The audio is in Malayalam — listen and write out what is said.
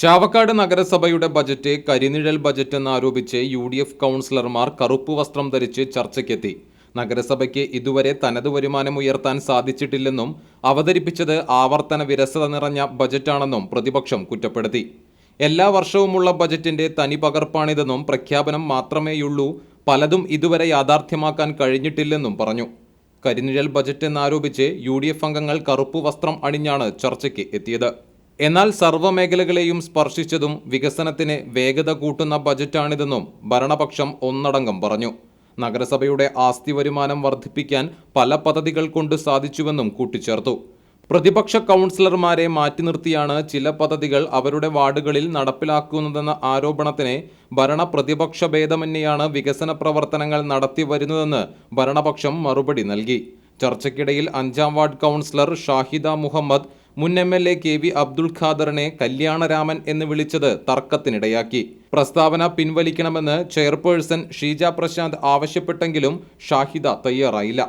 ചാവക്കാട് നഗരസഭയുടെ ബജറ്റ് കരിനിഴൽ ബജറ്റ് എന്നാരോപിച്ച് യു ഡി എഫ് കൗൺസിലർമാർ കറുപ്പ് വസ്ത്രം ധരിച്ച് ചർച്ചയ്ക്കെത്തി. നഗരസഭയ്ക്ക് ഇതുവരെ തനത് വരുമാനം ഉയർത്താൻ സാധിച്ചിട്ടില്ലെന്നും അവതരിപ്പിച്ചത് ആവർത്തന വിരസത നിറഞ്ഞ ബജറ്റാണെന്നും പ്രതിപക്ഷം കുറ്റപ്പെടുത്തി. എല്ലാ വർഷവുമുള്ള ബജറ്റിന്റെ തനി പകർപ്പാണിതെന്നും പ്രഖ്യാപനം മാത്രമേയുള്ളൂ പലതും ഇതുവരെ യാഥാർത്ഥ്യമാക്കാൻ കഴിഞ്ഞിട്ടില്ലെന്നും പറഞ്ഞു. കരിനിഴൽ ബജറ്റ് എന്നാരോപിച്ച് യു ഡി എഫ് അംഗങ്ങൾ കറുപ്പ് വസ്ത്രം അണിഞ്ഞാണ് ചർച്ചയ്ക്ക് എത്തിയത്. എന്നാൽ സർവമേഖലകളെയും സ്പർശിച്ചതും വികസനത്തിന് വേഗത കൂട്ടുന്ന ബജറ്റാണിതെന്നും ഭരണപക്ഷം ഒന്നടങ്കം പറഞ്ഞു. നഗരസഭയുടെ ആസ്തി വരുമാനം വർദ്ധിപ്പിക്കാൻ പല പദ്ധതികൾ കൊണ്ട് സാധിച്ചുവെന്നും കൂട്ടിച്ചേർത്തു. പ്രതിപക്ഷ കൗൺസിലർമാരെ മാറ്റി നിർത്തിയാണ് ചില പദ്ധതികൾ അവരുടെ വാർഡുകളിൽ നടപ്പിലാക്കുന്നതെന്ന ആരോപണത്തിന് ഭരണ പ്രതിപക്ഷ ഭേദമന്യെയാണ് വികസന പ്രവർത്തനങ്ങൾ നടത്തി വരുന്നതെന്ന് ഭരണപക്ഷം മറുപടി നൽകി. ചർച്ചയ്ക്കിടയിൽ അഞ്ചാം വാർഡ് കൗൺസിലർ ഷാഹിദ മുഹമ്മദ് മുൻ M L A K V Abdul ഖാദറിനെ Kalyanaraman എന്ന് വിളിച്ചത് തർക്കത്തിനിടയാക്കി. പ്രസ്താവന പിൻവലിക്കണമെന്ന് ചെയർപേഴ്സൺ ഷീജ പ്രശാന്ത് ആവശ്യപ്പെട്ടെങ്കിലും ഷാഹിദ തയ്യാറായില്ല.